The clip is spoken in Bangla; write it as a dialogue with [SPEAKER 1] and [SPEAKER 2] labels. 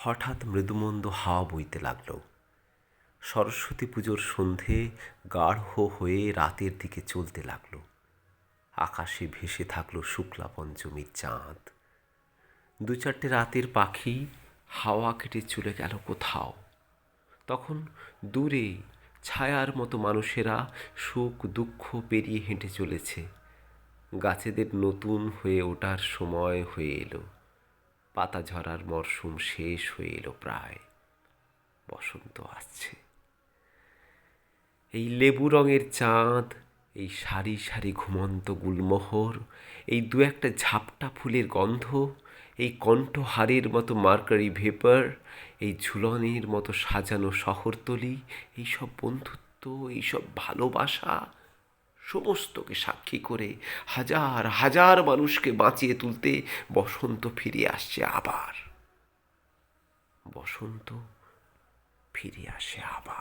[SPEAKER 1] হঠাৎ মৃদুমন্দ হাওয়া বইতে লাগল। সরস্বতী পুজোর সন্ধে গাঢ় হয়ে রাতের দিকে চলতে লাগল। আকাশে ভেসে থাকল শুক্লা পঞ্চমীর চাঁদ। দু চারটে রাতের পাখি হাওয়া কেটে চলে গেল কোথাও। তখন দূরে ছায়ার মতো মানুষেরা সুখ দুঃখ পেরিয়ে হেঁটে চলেছে। গাছেদের নতুন হয়ে ওঠার সময় হয়ে এলো। পাতা ঝরার মরশুম শেষ হয়ে এলো প্রায়। বসন্ত আসছে। এই লেবু রঙের চাঁদ, এই সারি সারি ঘুমন্ত গুলমোহর, এই দু একটা ঝাপটা ফুলের গন্ধ, এই কণ্ঠহারের মতো মার্কারি ভেপার, এই ঝুলনের মতো সাজানো শহরতলি এইসব বন্ধুত্ব এইসব ভালোবাসা সমস্তকে সাক্ষী করে হাজার হাজার মানুষকে বাঁচিয়ে তুলতে বসন্ত ফিরে আসছে আবার। বসন্ত ফিরে আসে আবার।